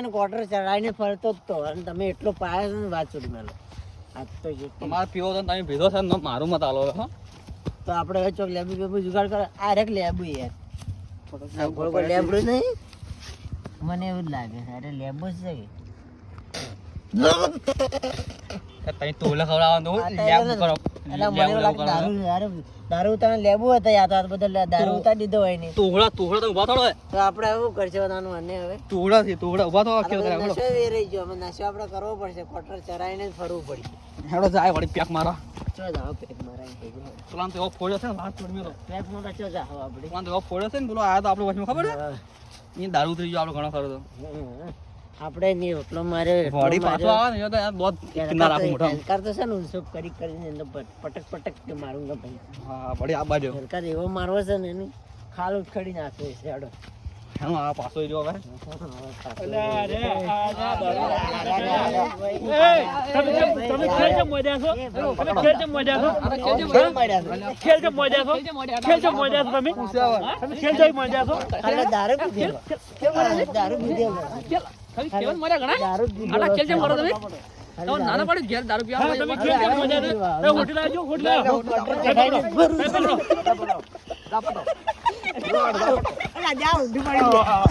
એને ક્વાર્ટર ચડાવીને ફરતો જ તો. અને તમે એટલો પાયો છો ને વાત છોડી મેલો. આ તો તમારે પીવો તો તમે ભેગો છે ને મારું મત આલો હો. તો આપણે હવે ચોક લેબુ બેબુ જુગાડ કરે. આ રેક લેબુ યાર. લેબુ નહીં? મને એવું જ લાગે. છે અરે લેબુ જ છે તમે તોલે ખવડાવવાનું તો આ લેબ કરો. એટલે મને એવું લાગે દારૂ દારૂ દારૂ તને લેબુ હતા યાદ આ બધા દારૂ ઉતારી દીધો હોય ને. તોહડા તોહડા તો ઊભા થોડો તો આપણે એવું કરશે બધાનું અને હવે? તોહડા થી તોહડા ઊભા થવા કે કેવો બધો થાય ગયો અમે નશો આપણે કરવો પડશે કોટર ચરાઈને જ ફરવું પડશે. હેડો જાય વળી પેક મારા. ચો પેટ મારાય પેલા તો એવો ફોડ્યો છે ને લાસ્ટ મેલો. પેટમાં ચો જાઓ આપણે. પેલા તો એવો ફોડ્યો છે ને પેલો આયા તો આપણે વચમાં ખબર છે? એ દારૂ થઈ ગયો આપણે ઘણો ખરો તો. આપણે ની રોટલો મારે વળી પાછો આવે ને તો યાર બહુ કિનાર રાખું મોટો સરકાર તો છે ને ઊંચો કરી કરીને એનો પટક પટક કે મારુંગા ભાઈ. હા વળી આ બાજુ. સરકાર એવો મારવો છે ને એની ખાલ ઉખડી નાખે છે આડો હેનો આ પાછો જો હવે. તમે ખેલ છે મોડ્યા છો તમે ખેલ છે મોડ્યા છો ખેલ છે મોડ્યા છો ખેલ છે મોડ્યા છો તમે હા? તમે ખેલ છે મોડ્યા છો ખાલી દારૂ પીધેલો. દારૂ પીધેલો દારૂ પીધેલો નાના પડે ઘેર દારૂ પીવા તમે ખેલ આવજો હોટલ. પડી ગયો.